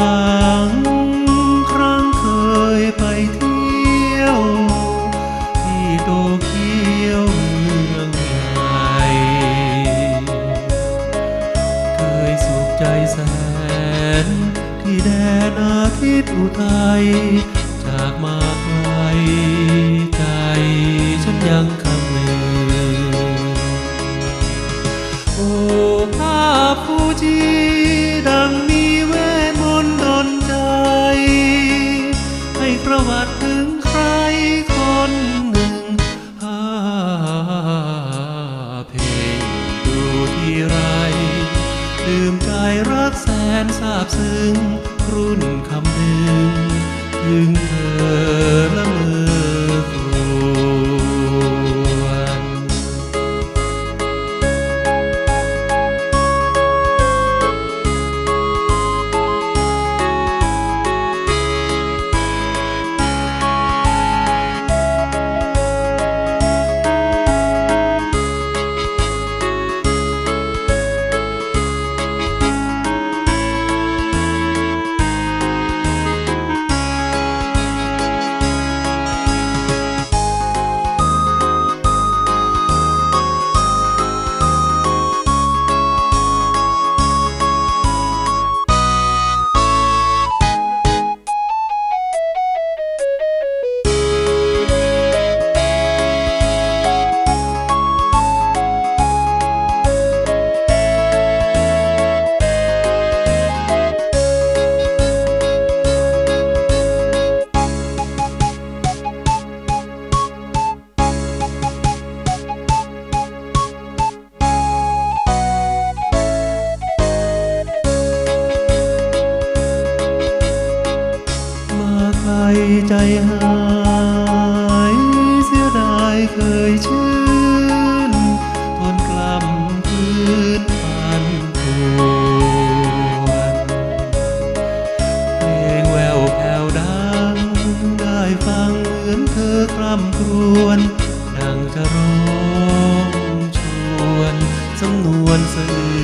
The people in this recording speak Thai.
หลังครั้งเคยไปเที่ยว ที่โตเกียวเมืองใหญ่เคยสุขใจแสน ที่แดนอาทิตย์อุทัยจากมาไกลใจฉันยังคำนึงโอ้ภาพผู้จี รุ่นคำนึงถึงเธอละเมอ ใจหายเสียดายเคยชื่นทนกล่ำพื้นพันปวนเพลงแววแผ่วดังได้ฟังเหมือนเธอคร่ำครวญดังจะร้องชวนสำนวนสะอื้